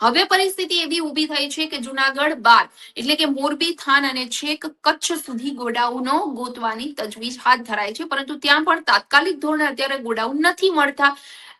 હવે પરિસ્થિતિ એવી ઊભી થઈ છે કે જુનાગઢ બાર, એટલે કે મોરબી, થાન અને છેક કચ્છ સુધી ગોડાઉનો ગોતવાની તજવીજ હાથ ધરાય છે. પરંતુ ત્યાં પણ તાત્કાલિક ધોરણે અત્યારે ગોડાઉન નથી મળતા.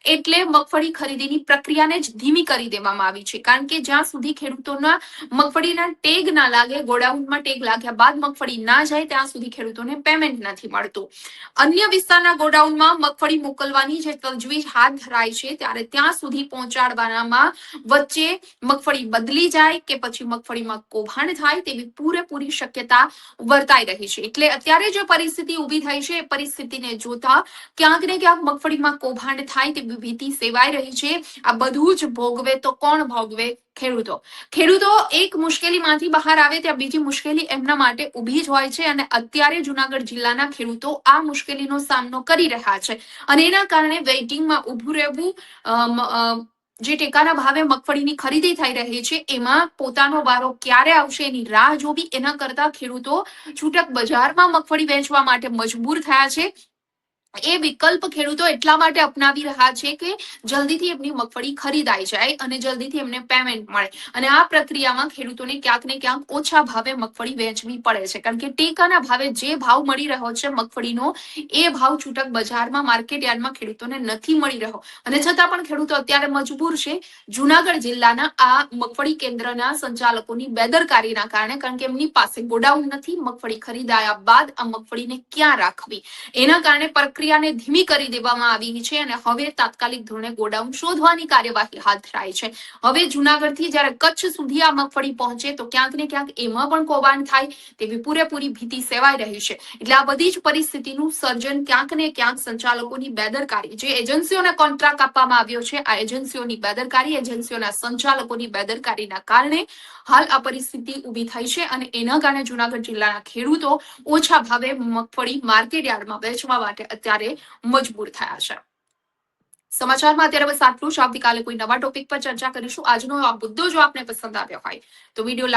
એટલે મગફળી ખરીદીની પ્રક્રિયાને જ ધીમી કરી દેવામાં આવી છે. કારણ કે જ્યાં સુધી ખેડૂતોના મગફળીના ટેગ ના લાગે, ગોડાઉનમાં ટેગ લાગ્યા બાદ મગફળી ના જાય, ત્યાં સુધી ખેડૂતોને પેમેન્ટ નથી મળતું. અન્ય વિસ્તારના ગોડાઉનમાં મગફળી મોકલવાની જે તજવીજ હાથ ધરાય છે, ત્યારે ત્યાં સુધી પહોંચાડવાનામાં વચ્ચે મગફળી બદલી જાય કે પછી મગફળીમાં કૌભાંડ થાય તેવી પૂરેપૂરી શક્યતા વર્તાઈ રહી છે. એટલે અત્યારે જે પરિસ્થિતિ ઊભી થઈ છે, એ પરિસ્થિતિને જોતા ક્યાંક ને ક્યાંક મગફળીમાં કૌભાંડ થાય તેવી ભીતિ સેવાઈ રહી છે. આ બધું જ ભોગવે તો કોણ ભોગવે? ખેડૂતો. ખેડૂતો એક મુશ્કેલીમાંથી બહાર આવે ત્યાં બીજી મુશ્કેલી એમના માટે ઊભી જ હોય છે અને અત્યારે જુનાગઢ જિલ્લાના ખેડૂતો આ મુશ્કેલીનો સામનો કરી રહ્યા છે. અને એના કારણે વેઇટિંગમાં ઊભું રહેવું જે ટેકાના ભાવે મગફળીની ખરીદી થઈ રહી છે, એમાં પોતાનો વારો ક્યારે આવશે એની રાહ જોવી એના કરતા ખેડૂતો છૂટક બજારમાં મગફળી વેચવા માટે મજબૂર થયા છે. એ વિકલ્પ ખેડૂતો એટલા માટે અપનાવી રહ્યા છે કે જલ્દીથી એમની મગફળી ખરીદાઈ જાય અને જલ્દીથી એમને પેમેન્ટ મળે. અને આ પ્રક્રિયામાં ખેડૂતોને ક્યાંક ને ક્યાંક ઓછા ભાવે મગફળી વેચવી પડે છે. કારણ કે ટેકાના ભાવે જે ભાવ મળી રહ્યો છે મગફળીનો, એ ભાવ છૂટક બજારમાં માર્કેટ ખેડૂતોને નથી મળી રહ્યો. અને છતાં પણ ખેડૂતો અત્યારે મજબૂર છે. જુનાગઢ જિલ્લાના આ મગફળી કેન્દ્રના સંચાલકોની બેદરકારીના કારણે, કારણ કે એમની પાસે ગોડાઉન નથી મગફળી ખરીદાયા બાદ આ મગફળીને ક્યાં રાખવી? એના કારણે પ્રક્રિયાને ધીમી કરી દેવામાં આવી છે અને હવે તાત્કાલિક ધોરણે ગોડાઉન શોધવાની કાર્યવાહી હાથ ધરાઈ છે. હવે જુનાગઢથી જ્યારે કચ્છ સુધી આ મગફળી પહોંચે તો ક્યાંક ને ક્યાંક એમાં પણ કૌભાંડ થાય તેવી પૂરેપૂરી ભીતિ સેવાઈ રહી છે. એટલે આ બધી જ પરિસ્થિતિનું સર્જન ક્યાંક ને ક્યાંક સંચાલકોની બેદરકારી, જે એજન્સીઓને કોન્ટ્રાક્ટ આપવામાં આવ્યો છે, આ એજન્સીઓની બેદરકારી, એજન્સીઓના સંચાલકોની બેદરકારીના કારણે હાલ આ પરિસ્થિતિ ઊભી થઈ છે અને એના કારણે જુનાગઢ જિલ્લાના ખેડૂતો ઓછા ભાવે મગફળી માર્કેટ યાર્ડમાં વેચવા માટે અત્યારે મજબૂર થયા છે. સમાચારમાં અત્યારે બસ આટલું જ આવતીકાલે કોઈ નવા ટોપિક પર ચર્ચા કરીશું. આજનો આ મુદ્દો જો આપને પસંદ આવ્યો હોય, તો વીડિયો લાઈક